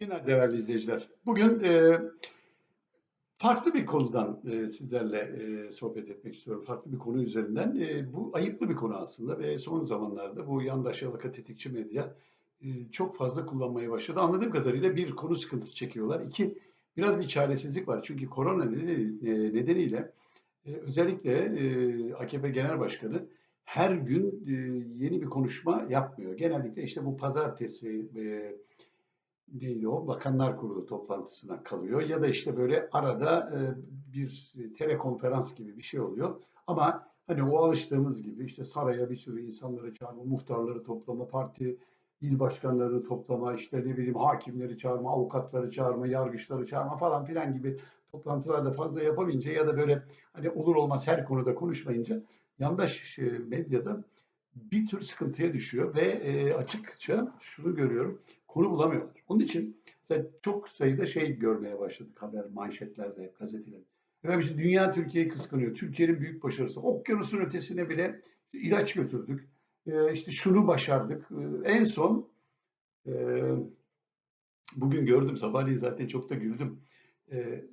Günler değerli izleyiciler. Bugün e, farklı bir konudan e, sizlerle e, sohbet etmek istiyorum. Farklı bir konu üzerinden. E, bu ayıplı bir konu aslında ve son zamanlarda bu yandaş yalaka tetikçi medya e, çok fazla kullanmaya başladı. Anladığım kadarıyla bir konu sıkıntısı çekiyorlar. İki, biraz bir çaresizlik var. Çünkü korona nedeni- e, nedeniyle e, özellikle e, AKP Genel Başkanı her gün e, yeni bir konuşma yapmıyor. Genellikle işte bu pazartesi e, neydi o? Bakanlar Kurulu toplantısına kalıyor ya da işte böyle arada e, bir telekonferans gibi bir şey oluyor. Ama hani o alıştığımız gibi işte saraya bir sürü insanları çağırma, muhtarları toplama, parti il başkanlarını toplama, işte ne bileyim hakimleri çağırma, avukatları çağırma, yargıçları çağırma falan filan gibi toplantılarda fazla yapamayınca ya da böyle hani olur olmaz her konuda konuşmayınca yandaş e, medyada bir tür sıkıntıya düşüyor ve e, açıkça şunu görüyorum konu bulamıyorlar. Onun için mesela çok sayıda şey görmeye başladık haber manşetlerde, gazetelerde. Efendim işte dünya Türkiye'yi kıskanıyor. Türkiye'nin büyük başarısı. Okyanusun ötesine bile ilaç götürdük. Ee, işte şunu başardık. Ee, en son e, bugün gördüm sabahleyin zaten çok da güldüm. Ee,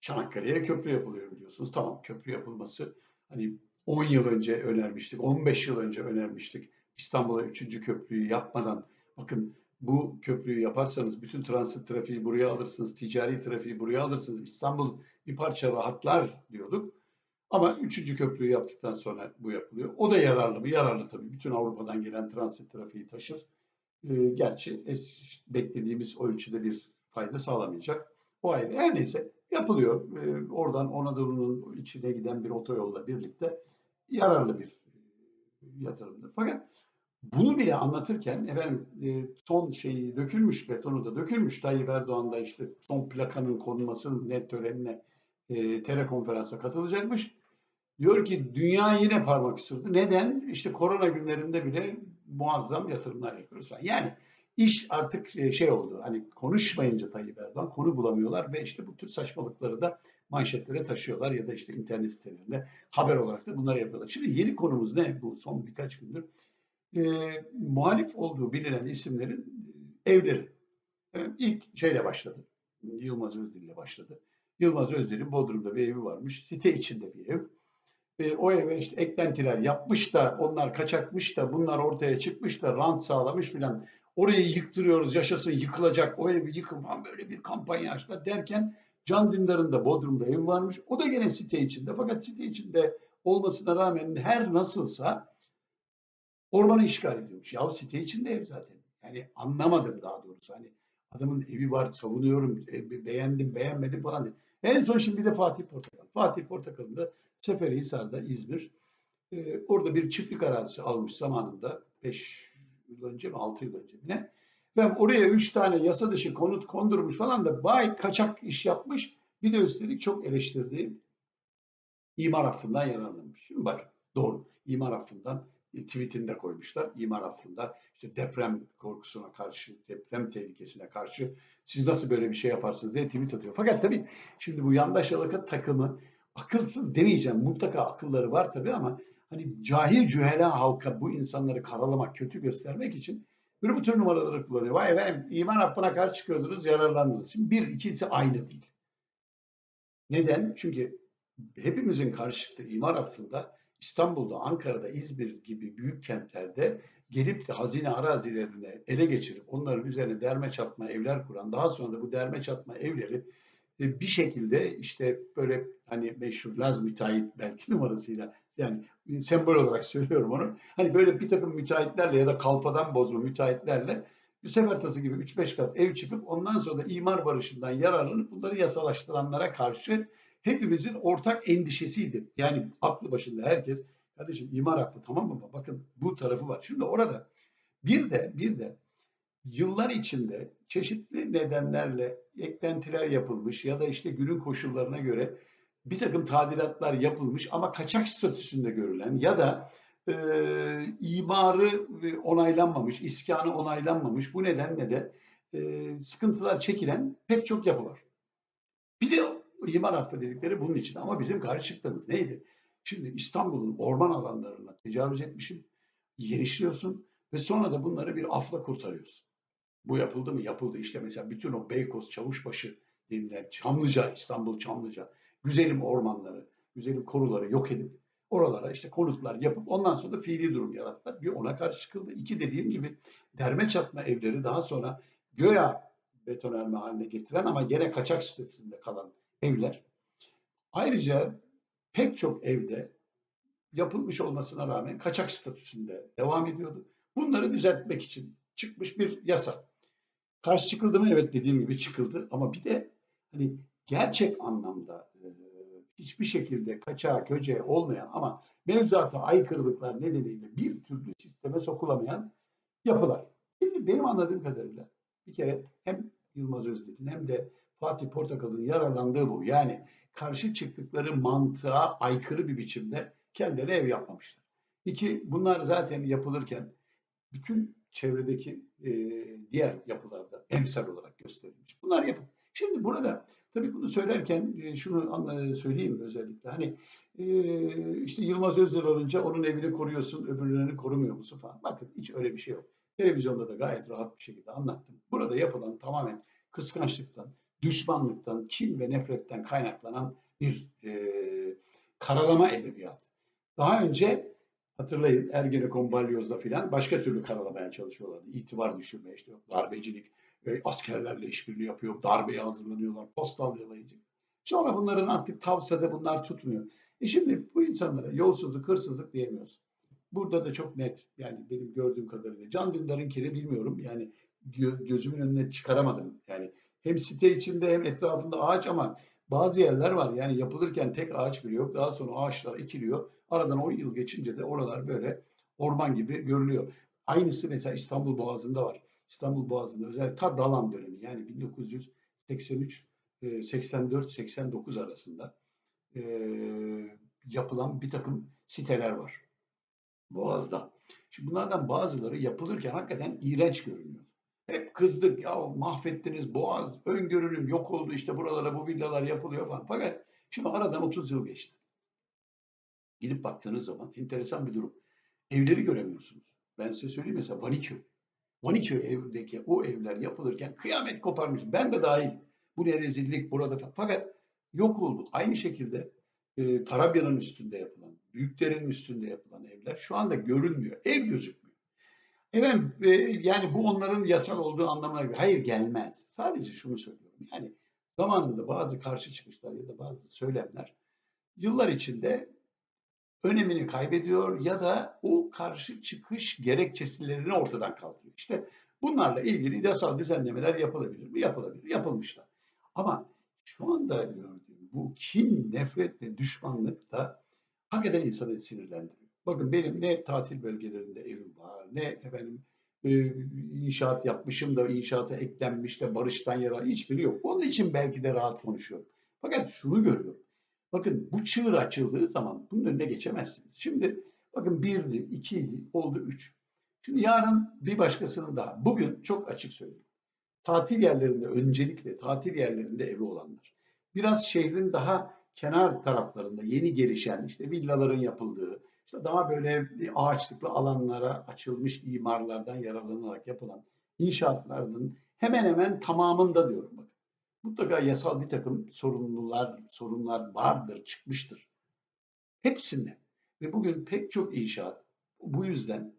Çanakkale'ye köprü yapılıyor biliyorsunuz. Tamam köprü yapılması hani 10 yıl önce önermiştik, 15 yıl önce önermiştik. İstanbul'a 3. köprüyü yapmadan bakın bu köprüyü yaparsanız bütün transit trafiği buraya alırsınız, ticari trafiği buraya alırsınız. İstanbul bir parça rahatlar diyorduk. Ama üçüncü köprüyü yaptıktan sonra bu yapılıyor. O da yararlı mı? Yararlı tabii. Bütün Avrupa'dan gelen transit trafiği taşır. Ee, gerçi es, beklediğimiz ölçüde bir fayda sağlamayacak. O ayrı. Her neyse yapılıyor. Ee, oradan Anadolu'nun içine giden bir otoyolla birlikte yararlı bir yatırımdır. Fakat bunu bile anlatırken efendim e, son şeyi dökülmüş, betonu da dökülmüş. Tayyip Erdoğan da işte son plakanın konulmasının net törenine e, telekonferansa katılacakmış. Diyor ki dünya yine parmak ısırdı. Neden? İşte korona günlerinde bile muazzam yatırımlar yapıyoruz. Yani iş artık e, şey oldu. Hani konuşmayınca Tayyip Erdoğan konu bulamıyorlar ve işte bu tür saçmalıkları da manşetlere taşıyorlar ya da işte internet sitelerinde haber olarak da bunları yapıyorlar. Şimdi yeni konumuz ne bu son birkaç gündür? E, muhalif olduğu bilinen isimlerin e, evleri. Yani ilk şeyle başladı. Yılmaz Özdil ile başladı. Yılmaz Özdil'in Bodrum'da bir evi varmış. Site içinde bir ev. E, o eve işte eklentiler yapmış da onlar kaçakmış da bunlar ortaya çıkmış da rant sağlamış filan. Orayı yıktırıyoruz yaşasın yıkılacak o evi yıkın falan böyle bir kampanya açtılar derken Can Dündar'ın da Bodrum'da evi varmış. O da gene site içinde fakat site içinde olmasına rağmen her nasılsa Ormanı işgal ediyormuş. Yahu site içinde ev zaten. Yani anlamadım daha doğrusu. Hani adamın evi var savunuyorum e, beğendim beğenmedim falan diye. En son şimdi bir de Fatih Portakal. Fatih Portakal'ın da Seferihisar'da İzmir. Ee, orada bir çiftlik arazisi almış zamanında. 5 yıl önce mi 6 yıl önce mi ne? Ve oraya 3 tane yasa dışı konut kondurmuş falan da bay kaçak iş yapmış. Bir de üstelik çok eleştirdiği imar affından yararlanmış. Şimdi bak doğru imar affından tweetinde koymuşlar. İmar affında işte deprem korkusuna karşı, deprem tehlikesine karşı siz nasıl böyle bir şey yaparsınız diye tweet atıyor. Fakat tabii şimdi bu yandaş yalaka takımı akılsız demeyeceğim. Mutlaka akılları var tabii ama hani cahil cühela halka bu insanları karalamak, kötü göstermek için böyle bu tür numaraları kullanıyor. Vay efendim iman affına karşı çıkıyordunuz, yararlandınız. Şimdi bir, ikisi aynı değil. Neden? Çünkü hepimizin karşı çıktığı imar affında İstanbul'da, Ankara'da, İzmir gibi büyük kentlerde gelip de hazine arazilerini ele geçirip onların üzerine derme çatma evler kuran, daha sonra da bu derme çatma evleri e, bir şekilde işte böyle hani meşhur Laz müteahhit belki numarasıyla yani sembol olarak söylüyorum onu. Hani böyle bir takım müteahhitlerle ya da kalfadan bozma müteahhitlerle bir sefertası gibi 3-5 kat ev çıkıp ondan sonra da imar barışından yararlanıp bunları yasalaştıranlara karşı hepimizin ortak endişesiydi. Yani aklı başında herkes kardeşim imar haklı tamam mı? Bakın bu tarafı var. Şimdi orada bir de bir de yıllar içinde çeşitli nedenlerle eklentiler yapılmış ya da işte günün koşullarına göre bir takım tadilatlar yapılmış ama kaçak statüsünde görülen ya da e, imarı onaylanmamış, iskanı onaylanmamış bu nedenle de e, sıkıntılar çekilen pek çok yapı var. Bir de imar affı dedikleri bunun için. Ama bizim karşı çıktığımız neydi? Şimdi İstanbul'un orman alanlarına tecavüz etmişim, genişliyorsun ve sonra da bunları bir afla kurtarıyorsun. Bu yapıldı mı? Yapıldı. İşte mesela bütün o Beykoz, Çavuşbaşı denilen Çamlıca, İstanbul Çamlıca, güzelim ormanları, güzelim koruları yok edip oralara işte konutlar yapıp ondan sonra da fiili durum yarattılar. Bir ona karşı çıkıldı. İki dediğim gibi derme çatma evleri daha sonra göya betonarme haline getiren ama gene kaçak statüsünde kalan evler. Ayrıca pek çok evde yapılmış olmasına rağmen kaçak statüsünde devam ediyordu. Bunları düzeltmek için çıkmış bir yasa. Karşı çıkıldı mı? Evet dediğim gibi çıkıldı. Ama bir de hani gerçek anlamda e, hiçbir şekilde kaçağı köceğe olmayan ama mevzuata aykırılıklar nedeniyle bir türlü sisteme sokulamayan yapılar. Şimdi benim anladığım kadarıyla bir kere hem Yılmaz Özdil'in hem de Fatih Portakal'ın yararlandığı bu. Yani karşı çıktıkları mantığa aykırı bir biçimde kendileri ev yapmamışlar. İki, bunlar zaten yapılırken bütün çevredeki e, diğer yapılarda emsal olarak gösterilmiş. Bunlar yapıp şimdi burada tabii bunu söylerken e, şunu anla, söyleyeyim özellikle hani e, işte Yılmaz Özdil olunca onun evini koruyorsun öbürlerini korumuyor musun falan. Bakın hiç öyle bir şey yok. Televizyonda da gayet rahat bir şekilde anlattım. Burada yapılan tamamen kıskançlıktan, düşmanlıktan, kin ve nefretten kaynaklanan bir e, karalama edebiyatı. Daha önce hatırlayın Ergenekon balyozda filan başka türlü karalamaya çalışıyorlardı. İtibar düşürme işte darbecilik, e, askerlerle işbirliği yapıyor, darbeye hazırlanıyorlar, postal yalayıcı. Sonra bunların artık tavsiyede bunlar tutmuyor. E şimdi bu insanlara yolsuzluk, hırsızlık diyemiyorsun. Burada da çok net yani benim gördüğüm kadarıyla. Can Dündar'ınkini bilmiyorum yani gözümün önüne çıkaramadım. Yani hem site içinde hem etrafında ağaç ama bazı yerler var yani yapılırken tek ağaç bile yok. Daha sonra ağaçlar ekiliyor. Aradan 10 yıl geçince de oralar böyle orman gibi görülüyor. Aynısı mesela İstanbul Boğazı'nda var. İstanbul Boğazı'nda özellikle ta Dalan dönemi yani 1983 84-89 arasında e, yapılan bir takım siteler var Boğaz'da. Şimdi bunlardan bazıları yapılırken hakikaten iğrenç görünüyor. Kızdık ya mahvettiniz Boğaz, öngörülüm yok oldu işte buralara bu villalar yapılıyor falan. Fakat şimdi aradan 30 yıl geçti. Gidip baktığınız zaman enteresan bir durum. Evleri göremiyorsunuz. Ben size söyleyeyim mesela Vaniköy. Vaniköy evdeki o evler yapılırken kıyamet koparmış. Ben de dahil. Bu ne rezillik burada falan. Fakat yok oldu. Aynı şekilde e, Tarabya'nın üstünde yapılan, büyüklerin üstünde yapılan evler şu anda görünmüyor. Ev gözükmüyor. Efendim e, yani bu onların yasal olduğu anlamına göre hayır gelmez. Sadece şunu söylüyorum. Yani zamanında bazı karşı çıkışlar ya da bazı söylemler yıllar içinde önemini kaybediyor ya da o karşı çıkış gerekçesilerini ortadan kaldırıyor. İşte bunlarla ilgili yasal düzenlemeler yapılabilir mi? Yapılabilir. Yapılmışlar. Ama şu anda gördüğüm bu kin, nefret ve düşmanlık da hakikaten insanı sinirlendiriyor. Bakın benim ne tatil bölgelerinde evim var, ne efendim e, inşaat yapmışım da inşaata eklenmiş de barıştan yara hiçbiri yok. Onun için belki de rahat konuşuyorum. Fakat şunu görüyorum. Bakın bu çığır açıldığı zaman bunun önüne geçemezsiniz. Şimdi bakın birdi, ikiydi, oldu üç. Şimdi yarın bir başkasının daha. Bugün çok açık söyleyeyim. Tatil yerlerinde öncelikle tatil yerlerinde evi olanlar. Biraz şehrin daha kenar taraflarında yeni gelişen işte villaların yapıldığı, işte daha böyle ağaçlıklı alanlara açılmış imarlardan yararlanarak yapılan inşaatlarının hemen hemen tamamında diyorum bakın. Mutlaka yasal bir takım sorunlular, sorunlar vardır, çıkmıştır. Hepsinde. Ve bugün pek çok inşaat bu yüzden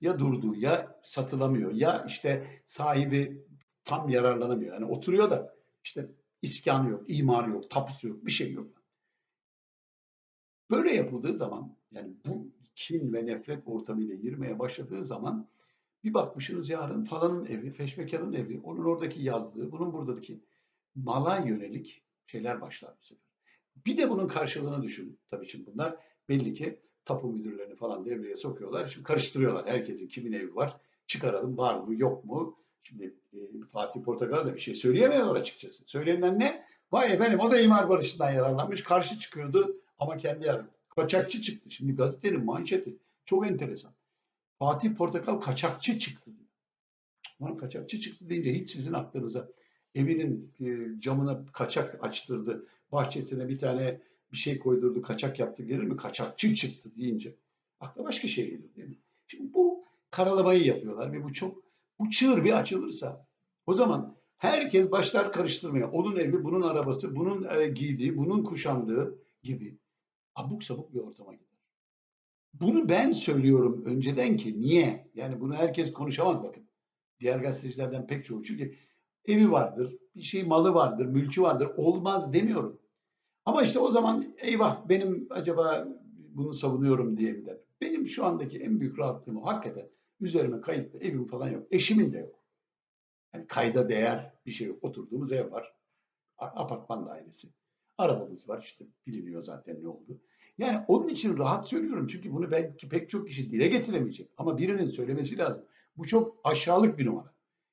ya durdu ya satılamıyor ya işte sahibi tam yararlanamıyor. Yani oturuyor da işte iskanı yok, imar yok, tapusu yok, bir şey yok. Böyle yapıldığı zaman yani bu kin ve nefret ortamıyla girmeye başladığı zaman bir bakmışsınız yarın falanın evi, feşmekarın evi, onun oradaki yazdığı, bunun buradaki mala yönelik şeyler başlar bu sefer. Bir de bunun karşılığını düşün. Tabii şimdi bunlar belli ki tapu müdürlerini falan devreye sokuyorlar. Şimdi karıştırıyorlar. Herkesin kimin evi var. Çıkaralım var mı yok mu? Şimdi e, Fatih Portakal da bir şey söyleyemiyorlar açıkçası. Söylenen ne? Vay efendim o da imar barışından yararlanmış. Karşı çıkıyordu ama kendi yer kaçakçı çıktı. Şimdi gazetenin manşeti çok enteresan. Fatih Portakal kaçakçı çıktı. Lan kaçakçı çıktı deyince hiç sizin aklınıza evinin e, camına kaçak açtırdı. Bahçesine bir tane bir şey koydurdu, kaçak yaptı gelir mi? Kaçakçı çıktı deyince. Akla başka şey gelir değil mi? Şimdi bu karalamayı yapıyorlar ve bu çok Bu çığır bir açılırsa o zaman herkes başlar karıştırmaya. Onun evi, bunun arabası, bunun e, giydiği, bunun kuşandığı gibi abuk sabuk bir ortama gider. Bunu ben söylüyorum önceden ki niye? Yani bunu herkes konuşamaz bakın. Diğer gazetecilerden pek çoğu. Çünkü evi vardır, bir şey malı vardır, mülkü vardır. Olmaz demiyorum. Ama işte o zaman eyvah benim acaba bunu savunuyorum diye mi der. Benim şu andaki en büyük rahatlığım. Hakikaten üzerime kayıtlı evim falan yok. Eşimin de yok. Yani kayda değer bir şey yok. Oturduğumuz ev var. Apartman dairesi. Arabamız var işte biliniyor zaten ne oldu. Yani onun için rahat söylüyorum çünkü bunu belki pek çok kişi dile getiremeyecek. Ama birinin söylemesi lazım. Bu çok aşağılık bir numara.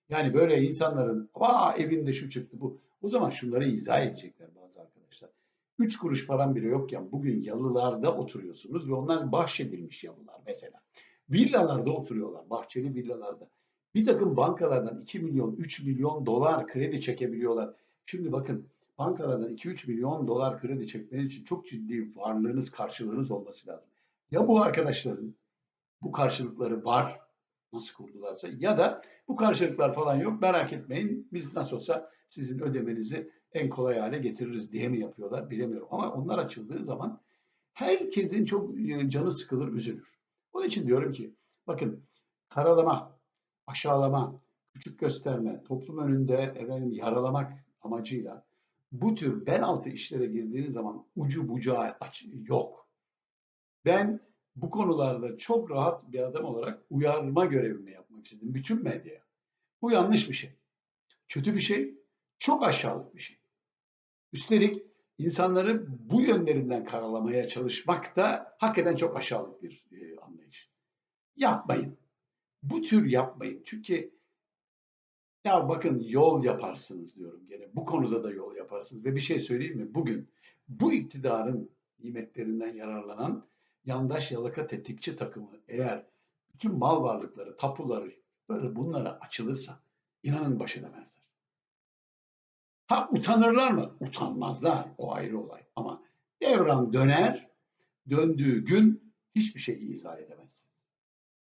Yani böyle insanların aa evinde şu çıktı bu. O zaman şunları izah edecekler bazı arkadaşlar. Üç kuruş param bile yokken bugün yalılarda oturuyorsunuz ve onlar bahşedilmiş yalılar mesela. Villalarda oturuyorlar, bahçeli villalarda. Bir takım bankalardan 2 milyon, 3 milyon dolar kredi çekebiliyorlar. Şimdi bakın bankalardan 2-3 milyon dolar kredi çekmeniz için çok ciddi varlığınız, karşılığınız olması lazım. Ya bu arkadaşların bu karşılıkları var, nasıl kurdularsa ya da bu karşılıklar falan yok merak etmeyin biz nasıl olsa sizin ödemenizi en kolay hale getiririz diye mi yapıyorlar bilemiyorum. Ama onlar açıldığı zaman herkesin çok e, canı sıkılır, üzülür. Onun için diyorum ki bakın karalama, aşağılama, küçük gösterme, toplum önünde efendim yaralamak amacıyla bu tür bel altı işlere girdiğiniz zaman ucu bucağı aç, yok. Ben bu konularda çok rahat bir adam olarak uyarma görevimi yapmak istedim bütün medyaya. Bu yanlış bir şey. Kötü bir şey, çok aşağılık bir şey. Üstelik insanları bu yönlerinden karalamaya çalışmak da hakikaten çok aşağılık bir e, anlayış. Yapmayın. Bu tür yapmayın. Çünkü ya bakın yol yaparsınız diyorum gene. Bu konuda da yol yaparsınız. Ve bir şey söyleyeyim mi? Bugün bu iktidarın nimetlerinden yararlanan yandaş yalaka tetikçi takımı eğer bütün mal varlıkları, tapuları böyle bunlara açılırsa inanın baş edemezler. Ha utanırlar mı? Utanmazlar. O ayrı olay. Ama devran döner, döndüğü gün hiçbir şey izah edemez.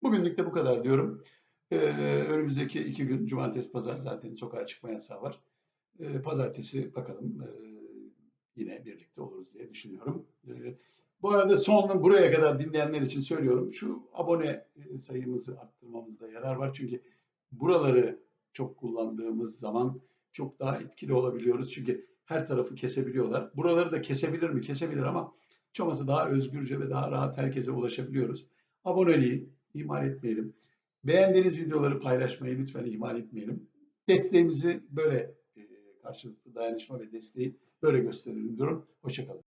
Bugünlük de bu kadar diyorum. Ee, önümüzdeki iki gün cumartesi pazar zaten sokağa çıkma yasağı var. Ee, pazartesi bakalım e, yine birlikte oluruz diye düşünüyorum. Ee, bu arada son buraya kadar dinleyenler için söylüyorum. Şu abone e, sayımızı arttırmamızda yarar var. Çünkü buraları çok kullandığımız zaman çok daha etkili olabiliyoruz. Çünkü her tarafı kesebiliyorlar. Buraları da kesebilir mi? Kesebilir ama çoğması daha özgürce ve daha rahat herkese ulaşabiliyoruz. Aboneliği ihmal etmeyelim. Beğendiğiniz videoları paylaşmayı lütfen ihmal etmeyelim. Desteğimizi böyle e, karşılıklı dayanışma ve desteği böyle gösterelim diyorum. Hoşçakalın.